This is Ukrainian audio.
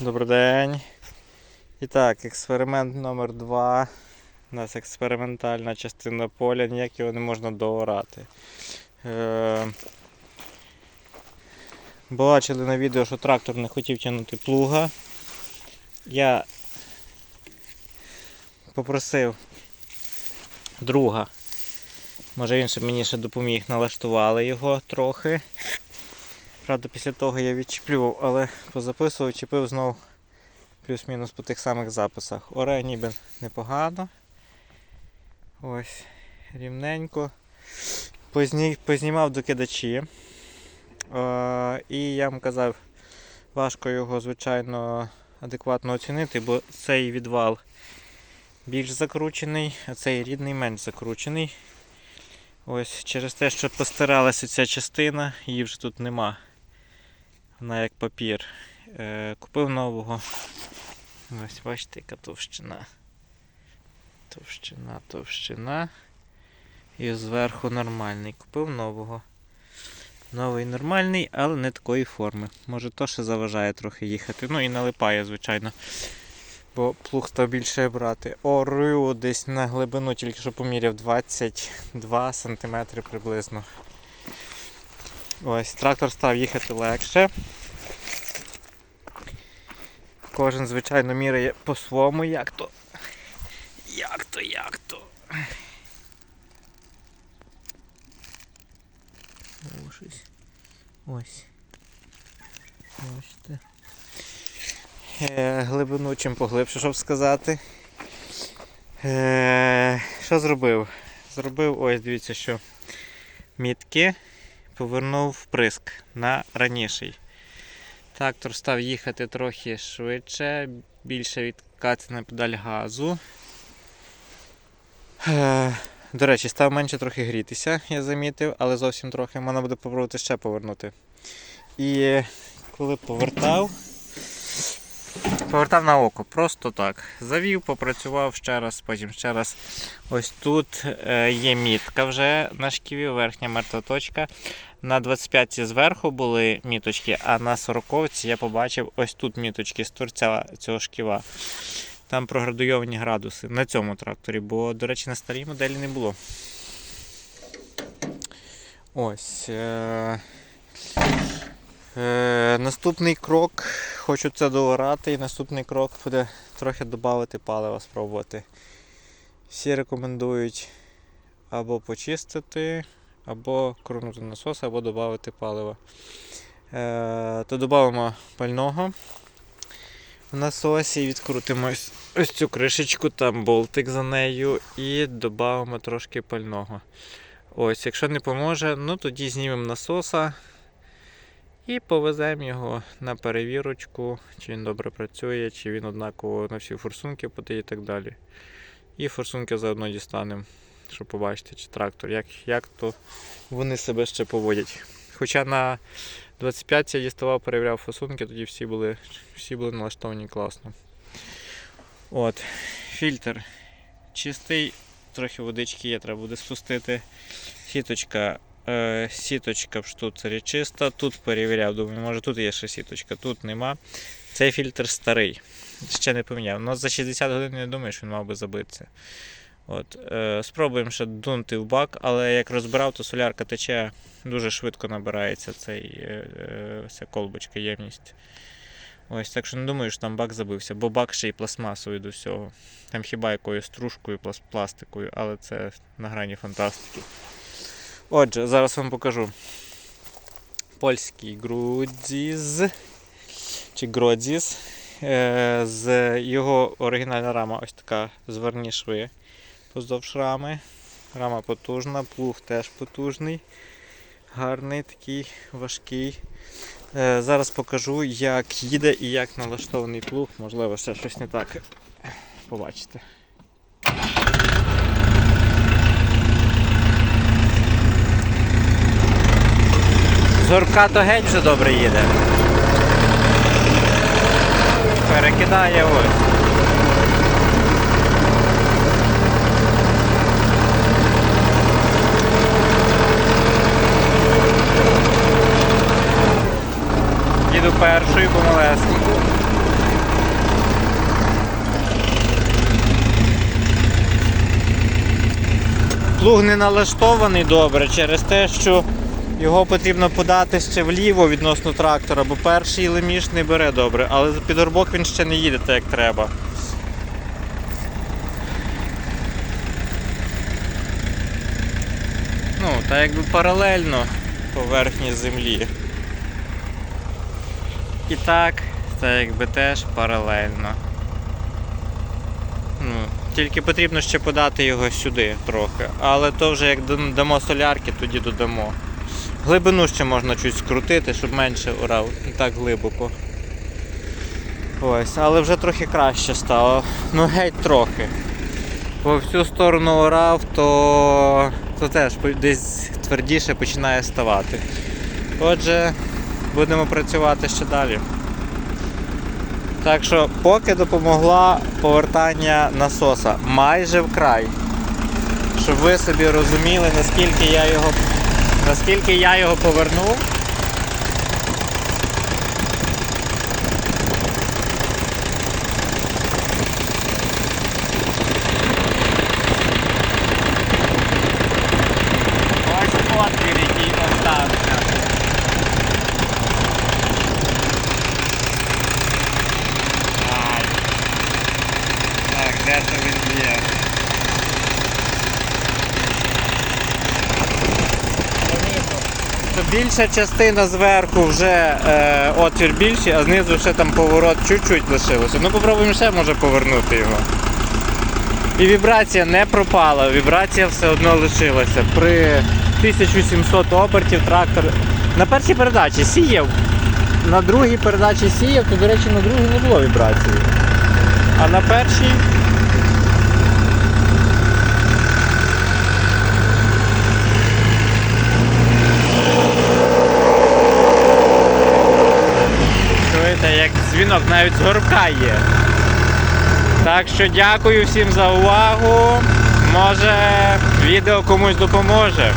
Добрий день. І так, експеримент номер 2 У нас експериментальна частина поля, ніяк його не можна доорати. Е... Бачили на відео, що трактор не хотів тягнути плуга. Я попросив друга. Може він мені ще допоміг, налаштували його трохи. Правда, після того я відчіплював, але позаписував, чіпив знову плюс-мінус по тих самих записах. Оре ніби непогано. Ось, рівненько. Позні, познімав докидачі. Е, і я вам казав, важко його, звичайно, адекватно оцінити, бо цей відвал більш закручений, а цей рідний менш закручений. Ось через те, що постаралася ця частина, її вже тут нема. Вона як папір. Е, купив нового. Ось бачите, яка товщина. Товщина, товщина. І зверху нормальний. Купив нового. Новий нормальний, але не такої форми. Може то ще заважає трохи їхати. Ну і налипає, звичайно. Бо плуг став більше брати. Орю десь на глибину, тільки що поміряв 22 см приблизно. Ось, трактор став їхати легше. Кожен, звичайно, міряє по-своєму, як то. Як то, як то. О. Ось. Бачите. Е, глибину чим поглибше, щоб сказати. Е, що зробив? Зробив, ось дивіться, що мітки повернув вприск на раніший. Трактор став їхати трохи швидше, більше відкати на педаль газу. Е, До речі, став менше трохи грітися, я замітив, але зовсім трохи можна буде попробувати ще повернути. І коли повертав, повертав на око, просто так. Завів, попрацював ще раз, потім ще раз. Ось тут е, є мітка вже на шківі, верхня мертва точка. На 25 зверху були міточки, а на 40-ці я побачив ось тут міточки з торця цього шківа. Там проградуйовані градуси на цьому тракторі, бо, до речі, на старій моделі не було. Ось. Е- е- наступний крок, хочу це доорати, і наступний крок буде трохи додати палива, спробувати. Всі рекомендують або почистити, або кронути насос, або додати паливо. Е, то додамо пального в насосі, відкрутимо ось, ось цю кришечку, там болтик за нею, і додамо трошки пального. Ось, якщо не поможе, ну тоді знімемо насоса і повеземо його на перевірочку, чи він добре працює, чи він однаково на всі форсунки подає і так далі. І форсунки заодно дістанемо, щоб побачити, чи трактор, як, як то вони себе ще поводять. Хоча на 25 я діставав, перевіряв форсунки, тоді всі були, всі були налаштовані класно. От, Фільтр чистий, трохи водички є, треба буде спустити. Сіточка, е, сіточка в штуцері чиста. Тут перевіряв, думаю, може тут є ще сіточка, тут нема. Цей фільтр старий, ще не поміняв. Ну, за 60 годин не думаю, що він мав би забитися. От, е, спробуємо ще дунути в бак, але як розбирав, то солярка тече, дуже швидко набирається цей, е, е, ця колбочка, ємність. Ось, так що не думаю, що там бак забився, бо бак ще й пластмасовий до всього. Там хіба якоюсь стружкою, пласт- пластикою, але це на грані фантастики. Отже, зараз вам покажу. Польський грудзіз чи гродзіс. Е, з його оригінальна рама ось така зверні шви поздовж рами. Рама потужна, плуг теж потужний, гарний, такий важкий. Е, Зараз покажу, як їде і як налаштований плуг. Можливо, ще щось не так побачите. Зорка то геть вже добре їде. Перекидає ось. першою помалесеньку. Плуг не налаштований добре через те, що його потрібно подати ще вліво відносно трактора, бо перший леміш не бере добре, але під горбок він ще не їде так, як треба. Ну, так якби паралельно поверхні землі. І так, та якби теж паралельно. Ну, тільки потрібно ще подати його сюди трохи. Але то вже як дамо солярки, тоді додамо. Глибину ще можна чуть скрутити, щоб менше урав, не так глибоко. Ось, але вже трохи краще стало. Ну геть трохи. По всю сторону орав, то, то теж десь твердіше починає ставати. Отже, будемо працювати ще далі. Так що поки допомогла повертання насоса майже вкрай. Щоб ви собі розуміли, наскільки я його, наскільки я його повернув. Ось отвір, який остався. Ай. То він є? Більша частина зверху вже е, отвір більший, а знизу ще там поворот чуть-чуть лишилося. Ну попробуємо ще може повернути його. І вібрація не пропала, вібрація все одно лишилася. При 1700 обертів трактор на першій передачі сіяв. На другій передачі сіяв, то, до речі, на другій не було вібрації. А на першій. Чуєте, як дзвінок навіть з є. Так що дякую всім за увагу. Може відео комусь допоможе.